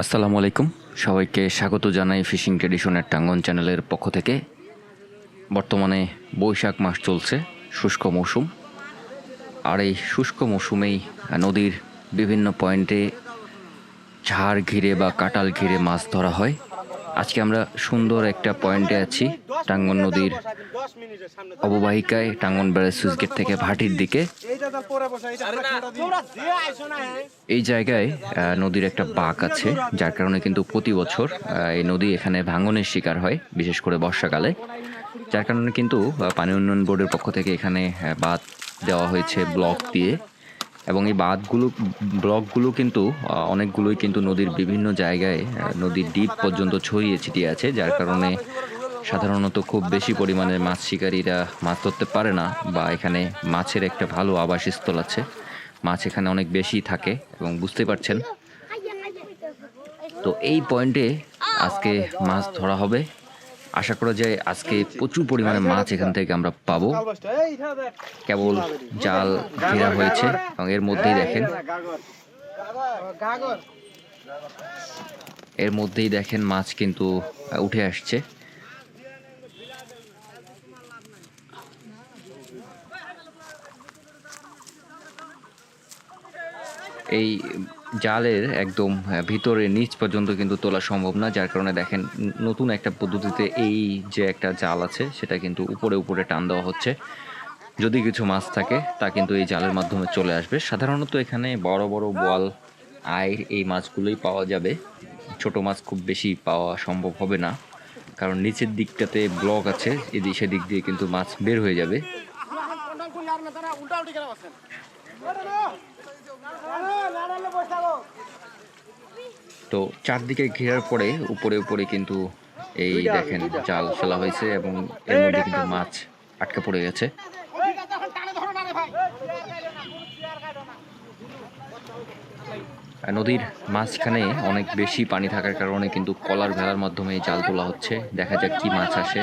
আসসালামু আলাইকুম। সবাইকে স্বাগত জানাই ফিশিং ট্রেডিশনের টাঙ্গন চ্যানেলের পক্ষ থেকে। বর্তমানে বৈশাখ মাস চলছে, শুষ্ক মৌসুম। আর এই শুষ্ক মৌসুমেই নদীর বিভিন্ন পয়েন্টে ঝাড় ঘিরে বা কাটাল ঘিরে মাছ ধরা হয়। আজকে আমরা সুন্দর একটা পয়েন্টে আছি, টাঙ্গন নদীর অববাহিকায়, টাঙ্গন ব্যারেজ সুইচ গেট থেকে ভাটির দিকে। এই জায়গায় নদীর একটা বাঁক আছে, যার কারণে কিন্তু প্রতি বছর এই নদী এখানে ভাঙনের শিকার হয়, বিশেষ করে বর্ষাকালে। যার কারণে কিন্তু পানি উন্নয়ন বোর্ডের পক্ষ থেকে এখানে বাঁধ দেওয়া হয়েছে, ব্লক দিয়ে। এবং এই বাঁধগুলো, ব্লকগুলো কিন্তু অনেকগুলোই কিন্তু নদীর বিভিন্ন জায়গায় নদীর দ্বীপ পর্যন্ত ছড়িয়ে ছিটিয়ে আছে, যার কারণে সাধারণত খুব বেশি পরিমাণে মাছ শিকারীরা মাছ ধরতে পারে না বা এখানে মাছের একটা ভালো আবাসস্থল আছে। মাছ এখানে অনেক বেশি থাকে এবং বুঝতে পারছেন। তো এই পয়েন্টে আজকে মাছ ধরা হবে। আশা করা যায় আজকে প্রচুর পরিমাণে মাছ এখান থেকে আমরা পাবো। কেবল জাল ঘেরা হয়েছে এবং এর মধ্যেই দেখেন। এর মধ্যেই দেখেন মাছ কিন্তু উঠে আসছে। এই জালের একদম ভিতরে নিচ পর্যন্ত কিন্তু তোলা সম্ভব না, যার কারণে দেখেন নতুন একটা পদ্ধতিতে এই যে একটা জাল আছে, সেটা কিন্তু উপরে উপরে টান দেওয়া হচ্ছে। যদি কিছু মাছ থাকে, তা কিন্তু এই জালের মাধ্যমে চলে আসবে। সাধারণত এখানে বড় বড় বোয়াল আয় এই মাছগুলোই পাওয়া যাবে। ছোট মাছ খুব বেশি পাওয়া সম্ভব হবে না, কারণ নিচের দিকটাতে ব্লক আছে এদিক সেদিক দিয়ে কিন্তু মাছ বের হয়ে যাবে। তো চারদিকে ঘেরার পরে উপরে উপরে কিন্তু এই দেখেন জাল ফেলা হয়েছে এবং এর মধ্যে কিন্তু মাছ আটকে পড়ে গেছে। নদীর মাঝখানে অনেক বেশি পানি থাকার কারণে কিন্তু কলার ভেলার মাধ্যমে জাল তোলা হচ্ছে। দেখা যাক কি মাছ আসে।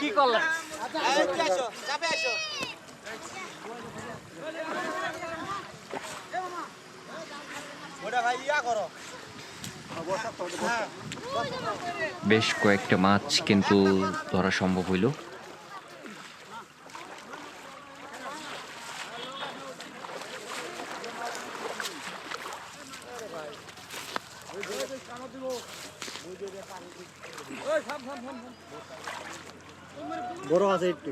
কি বেশ কয়েকটা মাছ কিন্তু ধরা সম্ভব হইল। বড় আছে একটু।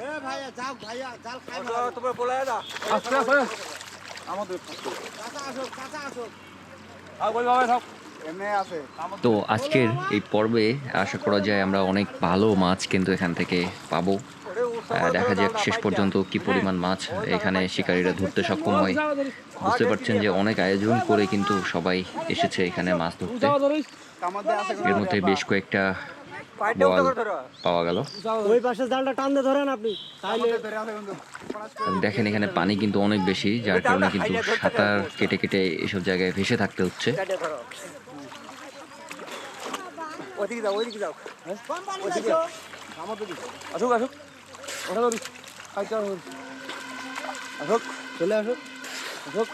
এ ভাইয়া যাও ভাইয়া জাল খাই তোমরা বলে দাও। আস্তে আস্তে আমাদের কাঁচা আসো কাঁচা আসো আর বল বাবা সব তো আজকের এই পর্বে আশা করা যায় আমরা অনেক ভালো মাছ কিন্তু এখান থেকে পাবো। দেখা যাক শেষ পর্যন্ত কি পরিমাণ মাছ এখানে শিকারীরা ধরতে সক্ষম হয়। বুঝতে পারছেন যে অনেক আয়োজন করে কিন্তু সবাই এসেছে এখানে মাছ ধরতে। এর মধ্যে বেশ কয়েকটা পাওয়া গেল। ওই পাশে জালটা টান ধরেন আপনি দেখেন এখানে পানি কিন্তু অনেক বেশি যার কারণে কিন্তু সাঁতার কেটে কেটে এসব জায়গায় ভেসে থাকতে হচ্ছে। ওইদিকে যাও ওইদিকে যাও। আসুক আসুক। ওটা ধরি। আচ্ছা আসুক চলে আসো আসুক।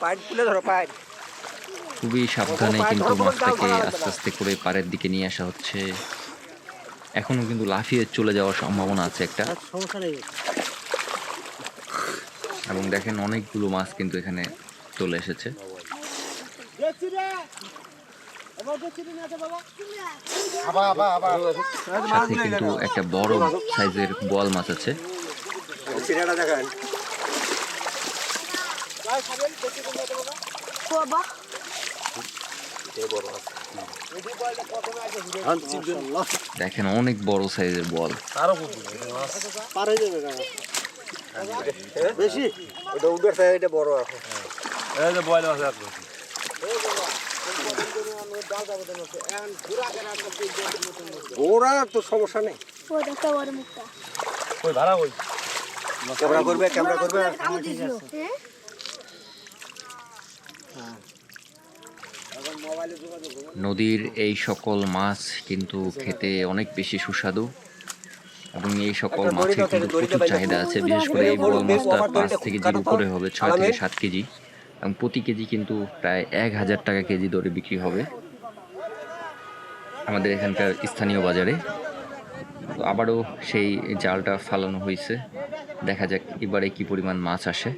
পাইপ তুলে ধরো খুবই সাবধানে কিন্তু মাছটাকে আস্তে আস্তে করে পাড়ের দিকে নিয়ে আসা হচ্ছে। এখনও কিন্তু লাফিয়ে চলে যাওয়ার সম্ভাবনা আছে একটা। এবং দেখেন অনেকগুলো মাছ কিন্তু এখানে চলে এসেছে। সাথে কিন্তু একটা বড় সাইজের বোয়াল মাছ আছে। দেখেন। অনেক বড় সাইজের বল পার হয়ে। বেশি? ওটা উঠে এটা বড় এখন এই যে আছে তো সমস্যা নেই। ওই ভাড়া ওই ক্যামেরা করবে ক্যামেরা করবে হ্যাঁ নদীর এই সকল মাছ কিন্তু খেতে অনেক বেশি সুস্বাদু এবং এই সকল মাছের কিন্তু প্রচুর চাহিদা আছে বিশেষ করে এই বড় মাছটা পাঁচ থেকে কেজির উপরে হবে ছয় থেকে সাত কেজি এবং প্রতি কেজি কিন্তু প্রায় এক হাজার টাকা কেজি দরে বিক্রি হবে। আমাদের এখানকার স্থানীয় বাজারে। আবারও সেই জালটা ফালানো হয়েছে। দেখা যাক এবারে কি পরিমাণ মাছ আসে।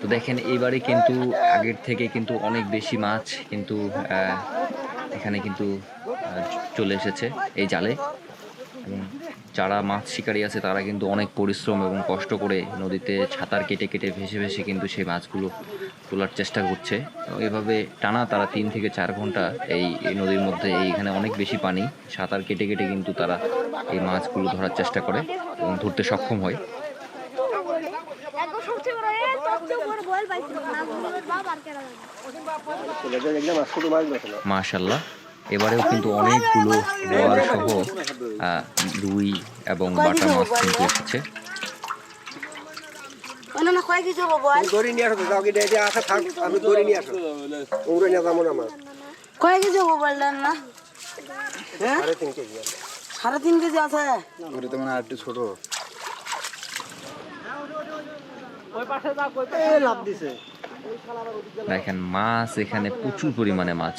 তো দেখেন, এইবারে কিন্তু আগের থেকে কিন্তু অনেক বেশি মাছ কিন্তু এখানে কিন্তু চলে এসেছে এই জালে। এবং যারা মাছ শিকারী আছে, তারা কিন্তু অনেক পরিশ্রম এবং কষ্ট করে নদীতে ছাতার কেটে কেটে ভেসে ভেসে কিন্তু সেই মাছগুলো তোলার চেষ্টা করছে। এভাবে টানা তারা তিন থেকে চার ঘণ্টা এই নদীর মধ্যে এইখানে অনেক বেশি পানি সাঁতার কেটে কেটে কিন্তু তারা এই মাছগুলো ধরার চেষ্টা করে এবং ধরতে সক্ষম হয় একবার সবচেয়ে বড় এ সবচেয়ে বড় বল পাইছিল না বাবা আর কেন মাশাল্লাহ এবারেও কিন্তু অনেকগুলো বোয়াল সহ রুই এবং বাটা মাছ কিন্তু এসেছে। না না কয় কেজি হব বললেন সাড়ে তিন কেজি আছে। মানে ছোট। এ লাভ দিছে। দেখেন মাছ এখানে প্রচুর পরিমাণে মাছ।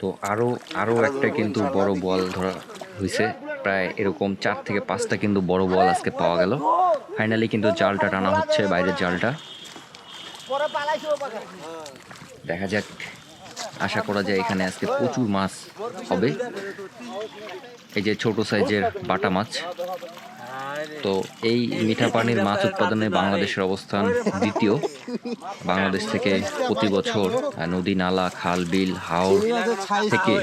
তো আরও আরও একটা কিন্তু বড় বল ধরা হয়েছে। প্রায় এরকম চার থেকে পাঁচটা কিন্তু বড় বল আজকে পাওয়া গেল। ফাইনালি কিন্তু জালটা টানা হচ্ছে, বাইরের জালটা। দেখা যাক, আশা করা যায় এখানে আজকে প্রচুর মাছ হবে। এই যে ছোট সাইজের বাটা মাছ। তো এই মিঠা পানির মাছ উৎপাদনে বাংলাদেশের অবস্থান দ্বিতীয়। বাংলাদেশ থেকে প্রতি বছর নদী নালা খাল বিল হাওর থেকে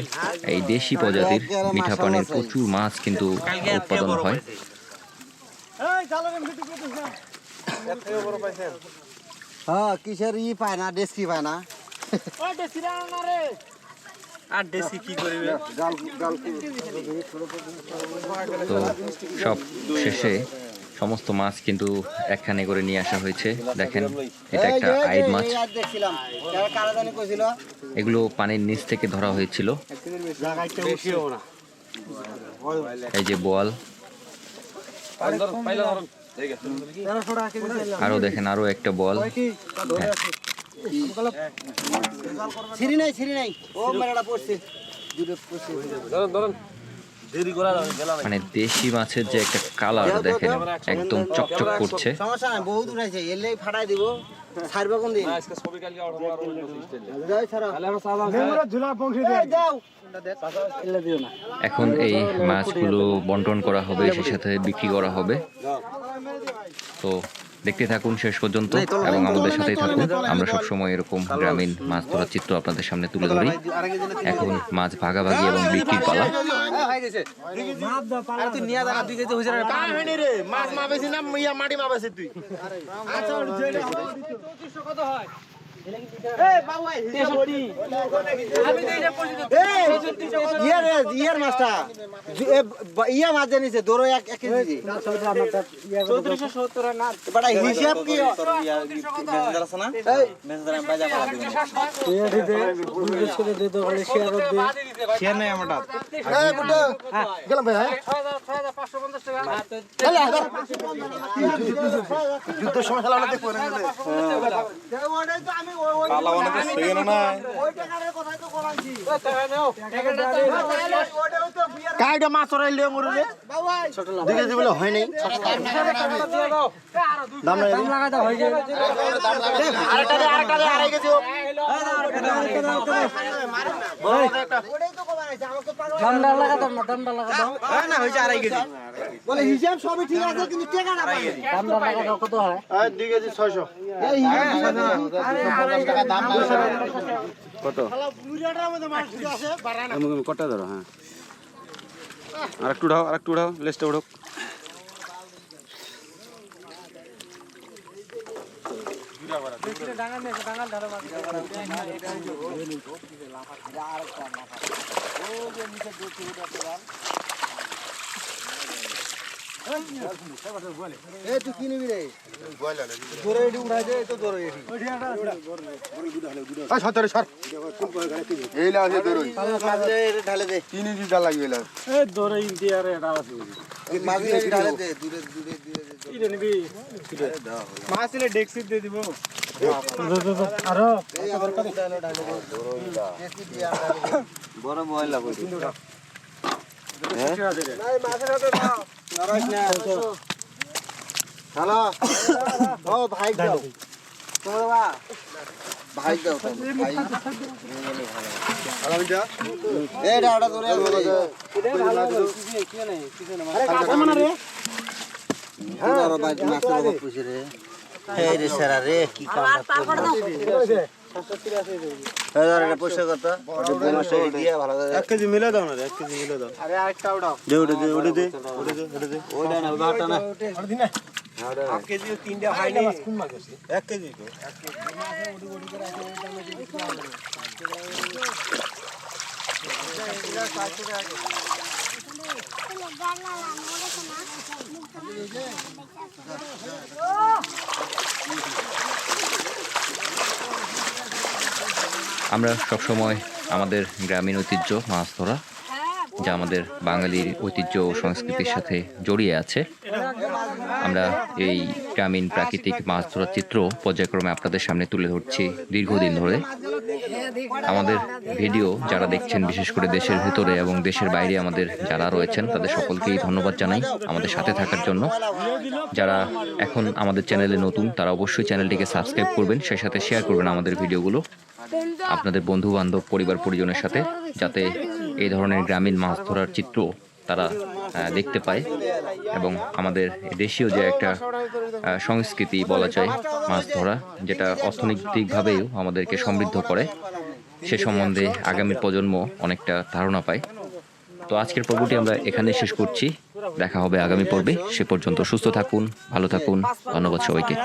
এই দেশি প্রজাতির মিঠা পানির প্রচুর মাছ কিন্তু উৎপাদন হয়। হ্যাঁ কিসের ই পায় না ডেস্কি পায় না। আর দেশি কি করবে? তো সব শেষে সমস্ত মাছ কিন্তু একখানে করে নিয়ে আসা হয়েছে। দেখেন এটা একটা আইড মাছ। এগুলো পানির নিচ থেকে ধরা হয়েছিল। এই যে বোয়াল। চাইলাম। আরও দেখেন আরও একটা বল কি নাই ছিরি নাই। ও মেলাটা পড়ছে। দূরে পড়ছে। মানে দেশি মাছের যে একটা কালার দেখেন একদম চকচক করছে। সমস্যা নাই বহুত উঠাইছে। এলে ফাটাই দিব। ছাড়বে কোন দিন? যাই ছাড়া। ঝুলা বংশী এই যাও। এখন এই মাছগুলো বন্টন করা হবে সেই সাথে বিক্রি করা হবে। তো দেখতে থাকুন শেষ পর্যন্ত এবং আমাদের সাথেই থাকুন আমরা সবসময় এরকম গ্রামীণ মাছ ধরার চিত্র আপনাদের সামনে তুলে ধরি এখন মাছ ভাগাভাগি এবং বিক্রির পালা মাছ মাপেছি না মাটি মাপেছি তুই আচ্ছা কত হয় ইয়ার ইয়ার মাছটা এ, ব- ইয়া মাছ জানিছে দৌড়ো এক এক কেজি চৌত্রিশশো সত্তর না বাটা হিসাব কি এই, এই, বুড্ডো। গেলাম ভাই হ্যাঁ? পাঁচশো পঞ্চাশ টাকা সময় খেলা হলে দেখব না, কাইটা মাছ ওরাই লিয়ে মরে রে দুই কেজি বলে হয় নাই। দাম নাই দাম লাগাতে আরেকটা আরেকটা আড়াই কেজি হোক। দামটা লাগাতাম না দামটা লাগাতাম বলে হিসাব সবই ঠিক আছে কিন্তু টাকা না পাই দামটা লাগাতাম কত হয় কেজি কটা ধরো হ্যাঁ আর একটু উঠাও আর একটু উঠাও লেসটা উঠাও এ মাছ দিলে ডেক্সি দিয়ে দিব। আরও। বড় ও ভাই দাও ভাই দাও ভাই এটা ওটা ধরে মাছের অভাব পুষে রে এই রে সেরা রে কি কাম এই ধর এটা পয়সা কত দিয়া ভালো এক কেজি মিলে দাও না এক কেজি মিলে দাও। আরে আরেকটা উঠাও। দে ওটা দে ওটা দে ওটা দে ওটা দে। ওইটা না ওটা না। এক কেজি তিনটা হয়নি। এক কেজি তো আমরা সবসময় আমাদের গ্রামীণ ঐতিহ্য মাছ ধরা, যা আমাদের বাঙালির ঐতিহ্য ও সংস্কৃতির সাথে জড়িয়ে আছে। আমরা এই গ্রামীণ প্রাকৃতিক মাছ ধরার চিত্র পর্যায়ক্রমে আপনাদের সামনে তুলে ধরছি দীর্ঘদিন ধরে। আমাদের ভিডিও যারা দেখছেন, বিশেষ করে দেশের ভিতরে এবং দেশের বাইরে আমাদের যারা রয়েছেন, তাদের সকলকেই ধন্যবাদ জানাই আমাদের সাথে থাকার জন্য। যারা এখন আমাদের চ্যানেলে নতুন, তারা অবশ্যই চ্যানেলটিকে সাবস্ক্রাইব করবেন, সেই সাথে শেয়ার করবেন আমাদের ভিডিওগুলো। আপনাদের বন্ধু বান্ধব পরিবার পরিজনের সাথে, যাতে এই ধরনের গ্রামীণ মাছ ধরার চিত্র তারা দেখতে পায় এবং আমাদের দেশীয় যে একটা সংস্কৃতি বলা যায় মাছ ধরা, যেটা অর্থনৈতিকভাবেও আমাদেরকে সমৃদ্ধ করে। সে সম্বন্ধে আগামী প্রজন্ম অনেকটা ধারণা পায় তো আজকের পর্বটি আমরা এখানে শেষ করছি দেখা হবে আগামী পর্বে সে পর্যন্ত সুস্থ থাকুন ভালো থাকুন ধন্যবাদ সবাইকে